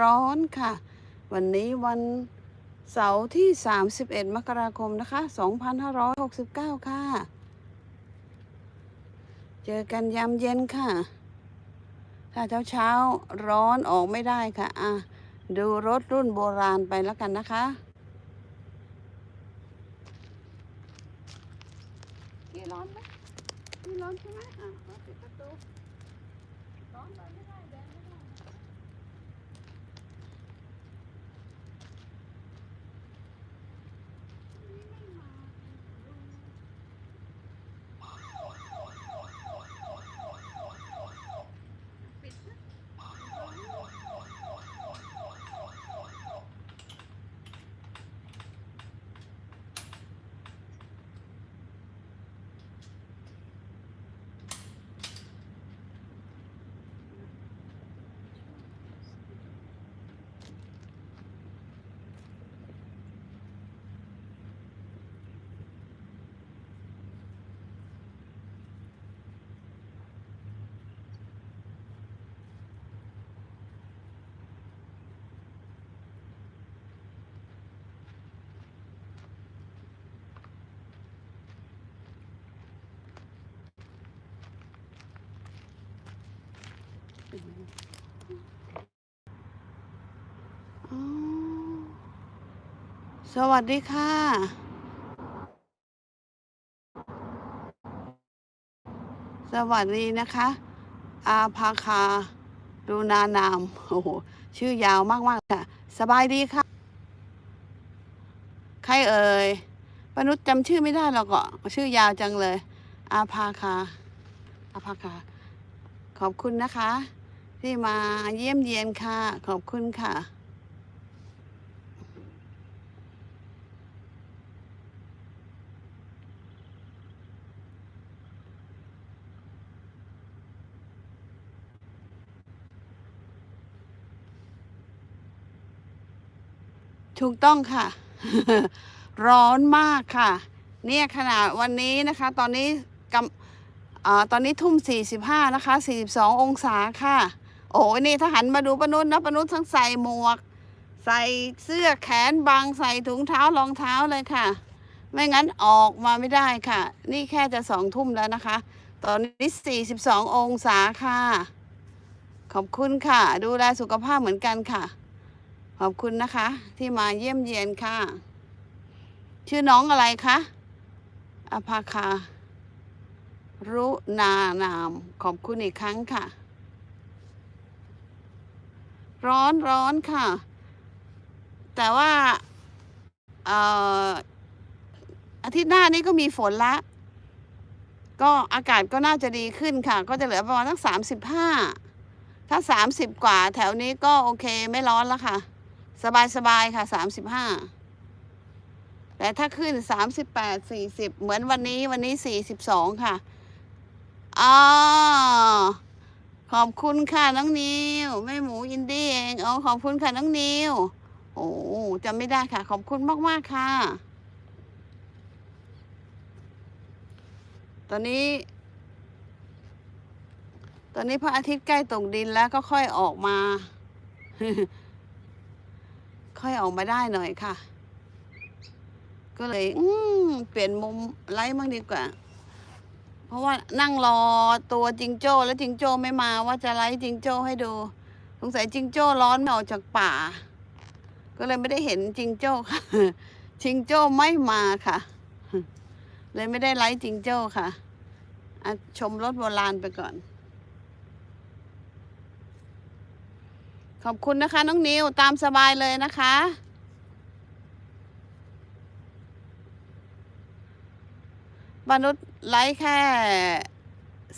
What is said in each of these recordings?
ร้อนค่ะ วันนี้วันเสาร์ที่ 31 มกราคมนะคะ 2569 ค่ะ เจอกันยามเย็นค่ะ ถ้าเช้าเช้าร้อนออกไม่ได้ค่ะ อะ ดูรถรุ่นโบราณไปแล้วกันนะคะร้อนไหมร้อนใช่ไหมอะขอปิดประตูร้อนไปไม่ได้ อ๋อ สวัสดีค่ะ สวัสดีนะคะ อาภาคาดูนานาม โอ้โห ชื่อยาวมาก ๆ ค่ะ สบายดีค่ะ ใครเอ่ยปนุษย์จำชื่อไม่ได้หรอกอะชื่อยาวจังเลย อาภาคาอาภาคา ขอบคุณนะคะ ที่มาเยี่ยมเยียนค่ะ ขอบคุณค่ะ ถูกต้องค่ะ ร้อนมากค่ะ เนี่ยขนาดวันนี้นะคะ ตอนนี้กำอ่าตอนนี้ทุ่ม 45 นะคะ 42 องศาค่ะ โอ้ยนี่ถ้าหันมาดูปนุษนะปนุษทั้งใส่หมวก ใส่เสื้อแขนบางใส่ถุงเท้ารองเท้าเลยค่ะ ไม่งั้นออกมาไม่ได้ค่ะ นี่แค่จะสองทุ่มแล้วนะคะ ตอนนี้ 42 องศาค่ะ ขอบคุณค่ะ ดูแลสุขภาพเหมือนกันค่ะ ขอบคุณนะคะ ที่มาเยี่ยมเยียนค่ะ ชื่อน้องอะไรคะอภาคารุนานาม ขอบคุณอีกครั้งค่ะ ร้อนร้อนค่ะ แต่ว่าอาทิตย์หน้านี้ก็มีฝนละ ก็อากาศก็น่าจะดีขึ้นค่ะ ก็จะเหลือประมาณทั้งสามสิบห้าถ้าสามสิบกว่า แถวนี้ก็โอเคไม่ร้อนแล้วค่ะ สบายสบายค่ะสามสิบห้าแต่ถ้าขึ้นสามสิบแปดสี่สิบเหมือนวันนี้วันนี้สี่สิบสองค่ะอ๋อ ขอบคุณค่ะน้องนิวแม่หมูอินดี้เองอ๋อขอบคุณค่ะน้องนิวโอ้จำไม่ได้ค่ะ ขอบคุณมากมากค่ะ ตอนนี้ ตอนนี้พระอาทิตย์ใกล้ตกดินแล้วก็ค่อยออกมา ค่อยออกมาได้หน่อยค่ะ ก็เลย อืเปลี่ยนมุมไลฟ์บ้างดีกว่า เพราะว่านั่งรอตัวจิงโจ้แล้วจิงโจ้ไม่มาว่าจะไลฟ์จิงโจ้ให้ดู สงสัยจิงโจ้ร้อนไม่ออกจากป่า ก็เลยไม่ได้เห็นจิงโจ้ค่ะจิงโจ้ไม่มาค่ะ เลยไม่ได้ไลฟ์จิงโจ้ค่ะชมรถโบราณไปก่อน ขอบคุณนะคะ น้องนิวตามสบายเลยนะคะบรรนุษ ไลฟ์แค่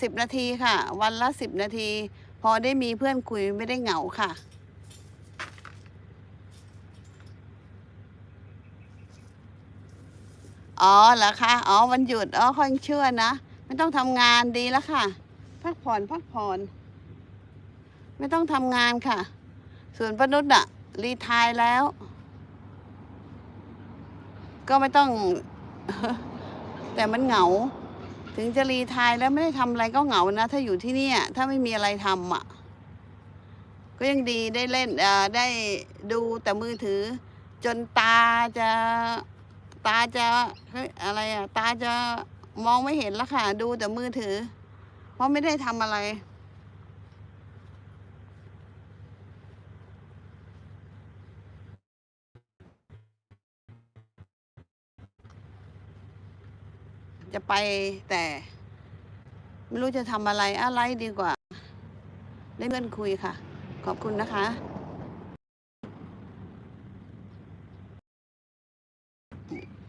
สิบนาทีค่ะ วันละสิบนาที พอได้มีเพื่อนคุยไม่ได้เหงาค่ะ อ๋อเหรอคะอ๋อวันหยุดอ๋อค่อยเชื่อนะไม่ต้องทำงานดีแล้วค่ะ พักผ่อนพักผ่อน ไม่ต้องทำงานค่ะ ส่วนปนุษย์อะรีทายแล้ว ก็ไม่ต้อง แต่มันเหงา ถึงจะรีทายแล้วไม่ได้ทำอะไรก็เหงานะ ถ้าอยู่ที่เนี่ยถ้าไม่มีอะไรทำอะ ก็ยังดีได้เล่นได้ดูแต่มือถือ จนตาจะตาจะอะไรอะ ตาจะมองไม่เห็นแล้วค่ะ ดูแต่มือถือ เพราะไม่ได้ทำอะไร จะไปแต่ ไม่รู้จะทำอะไรอะไรดีกว่า ได้เพื่อนคุยค่ะ ขอบคุณนะคะ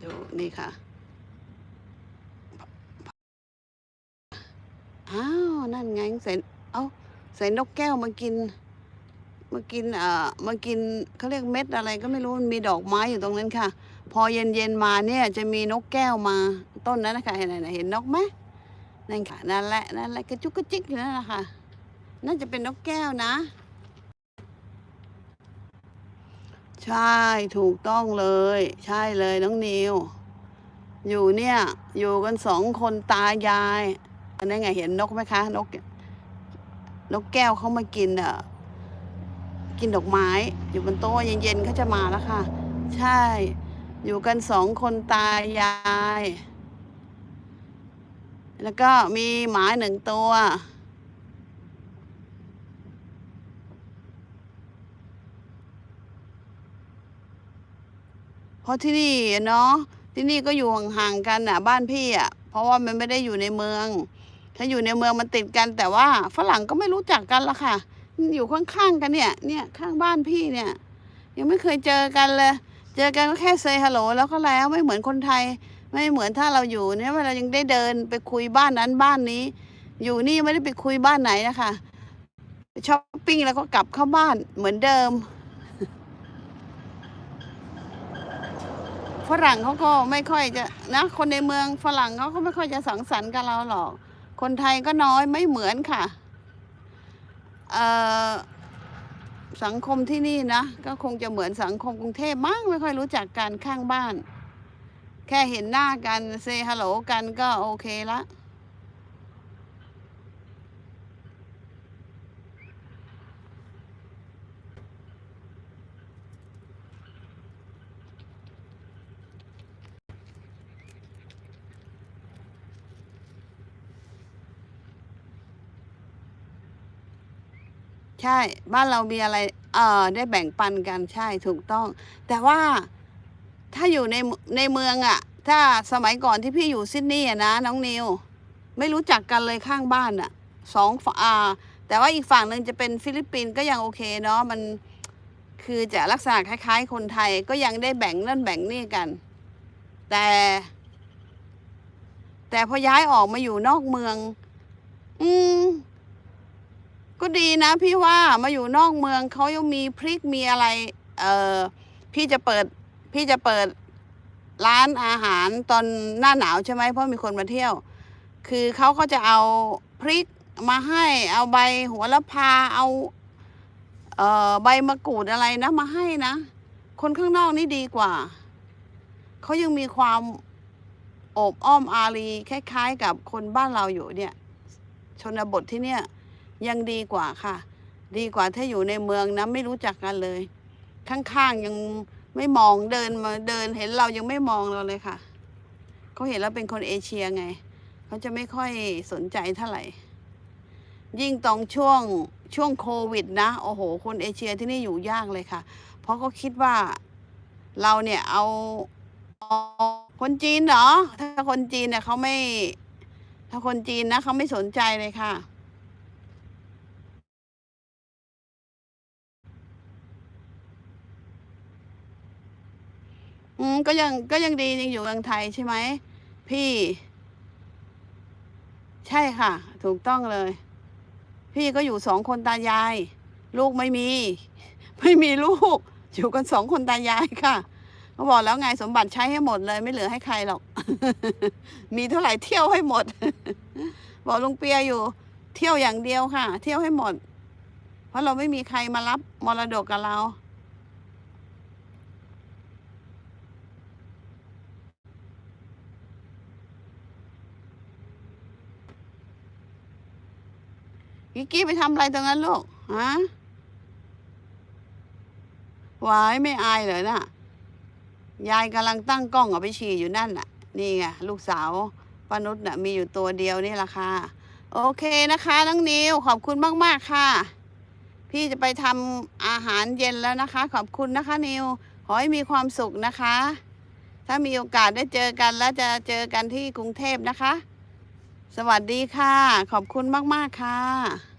ดูนี่ค่ะ อ้าว นั่นไงใส่เอาใส่นกแก้วมากินมากินเอ่อมากินเขาเรียกเม็ดอะไรก็ไม่รู้มันมีดอกไม้อยู่ตรงนั้นค่ะ พอเย็นๆมาเนี่ยจะมีนกแก้วมาต้นนั้นนะคะเห็นไหนเห็นนกไหมนั่นค่ะนั่นแหละนั่นแหละกระจุกกระจิกอยู่นั่นแหละค่ะน่าจะเป็นนกแก้วนะ ใช่ถูกต้องเลย ใช่เลยน้องนิว อยู่เนี่ย อยู่กันสองคนตายายอันนี้ไงเห็นนกไหมคะ นก นกแก้วเขามากินอ่อกินดอกไม้ อยู่บนโต๊ะเย็นๆเขาจะมาแล้วค่ะ ใช่ อยู่กันสองคนตายาย แล้วก็มีหมาหนึ่งตัว เพราะที่นี่เนาะที่นี่ก็อยู่ห่างๆกันอะ บ้านพี่อะ เพราะว่ามันไม่ได้อยู่ในเมือง ถ้าอยู่ในเมืองมันติดกัน แต่ว่าฝรั่งก็ไม่รู้จักกันละค่ะ อยู่ข้างๆกันเนี่ย เนี่ยข้างบ้านพี่เนี่ย ยังไม่เคยเจอกันเลย เจอกันก็แค่เซฮัลโหลแล้วก็แล้วไม่เหมือนคนไทย ไม่เหมือนถ้าเราอยู่เนี่ยเวลายังได้เดินไปคุยบ้านนั้นบ้านนี้ อยู่นี่ไม่ได้ไปคุยบ้านไหนนะคะไปช้อปปิ้งแล้วก็กลับเข้าบ้านเหมือนเดิมฝรั่งเขาก็ไม่ค่อยจะนะคนในเมืองฝรั่งเขาก็ไม่ค่อยจะสังสรรค์กับเราหรอก คนไทยก็น้อยไม่เหมือนค่ะ เอ่อ สังคมที่นี่นะ ก็คงจะเหมือนสังคมกรุงเทพมั้งไม่ค่อยรู้จักกันข้างบ้าน แค่เห็นหน้ากันเซฮัลโหลกันก็โอเคละ ใช่ บ้านเรามีอะไร เอ่อ ได้แบ่งปันกันใช่ถูกต้อง แต่ว่าถ้าอยู่ในในเมืองอะถ้าสมัยก่อนที่พี่อยู่ซิดนีย์อะนะน้องนิว ไม่รู้จักกันเลยข้างบ้านอะสองฝั่งอ่าแต่ว่าอีกฝั่งหนึ่งจะเป็นฟิลิปปินส์ก็ยังโอเคเนาะมันคือจะลักษณะคล้าย ๆ คนไทยก็ยังได้แบ่งนั่นแบ่งนี่กัน แต่ แต่พอย้ายออกมาอยู่นอกเมือง อืม ดีนะพี่ว่ามาอยู่นอกเมืองเขายังมีพริกมีอะไร เออพี่จะเปิด พี่จะเปิดร้านอาหารตอนหน้าหนาวใช่ไหมเพราะมีคนมาเที่ยว คือเขาก็จะเอาพริกมาให้ เอาใบหัวละพาเอาเอ่อใบมะกรูดอะไรนะ มาให้นะ คนข้างนอกนี่ดีกว่า เขายังมีความโอบอ้อมอารีคล้าย ๆ กับคนบ้านเราอยู่เนี่ย ชนบทที่เนี่ย ยังดีกว่าค่ะ ดีกว่าถ้าอยู่ในเมืองนะไม่รู้จักกันเลย ข้างๆยังไม่มองเดินมาเดินเห็นเรายังไม่มองเราเลยค่ะเขาเห็นเราเป็นคนเอเชียไงเขาจะไม่ค่อยสนใจเท่าไหร่ ยิ่งตอนช่วงช่วงโควิดนะโอ้โห คนเอเชียที่นี่อยู่ยากเลยค่ะ เพราะเขาคิดว่าเราเนี่ยเอาคนจีนเหรอ ถ้าคนจีนเนี่ยเขาไม่ ถ้าคนจีนนะเขาไม่สนใจเลยค่ะ อืมก็ยังก็ยังดียังอยู่เมืองไทยใช่ไหมพี่ ใช่ค่ะ ถูกต้องเลย พี่ก็อยู่สองคนตายาย ลูกไม่มี ไม่มีลูก อยู่กันสองคนตายายค่ะเขาบอกแล้วไงสมบัติใช้ให้หมดเลย ไม่เหลือให้ใครหรอก มีเท่าไหร่เที่ยวให้หมด บอกลุงเปียอยู่ เที่ยวอย่างเดียวค่ะ เที่ยวให้หมด เพราะเราไม่มีใครมารับมรดกกับเรา กิกกี้ไปทำอะไรตรงนั้นลูกฮะวายไม่อายเหรอน่ะ ยายกำลังตั้งกล้องเอาไปฉี่อยู่นั่นน่ะ นี่ไงลูกสาวป้านุชน่ะมีอยู่ตัวเดียวนี่ละค่ะ โอเคนะคะน้องนิวขอบคุณมาก ๆ ค่ะ พี่จะไปทำอาหารเย็นแล้วนะคะ ขอบคุณนะคะนิว ขอให้มีความสุขนะคะ ถ้ามีโอกาสได้เจอกันแล้วจะเจอกันที่กรุงเทพนะคะ สวัสดีค่ะ ขอบคุณมาก ๆ ค่ะ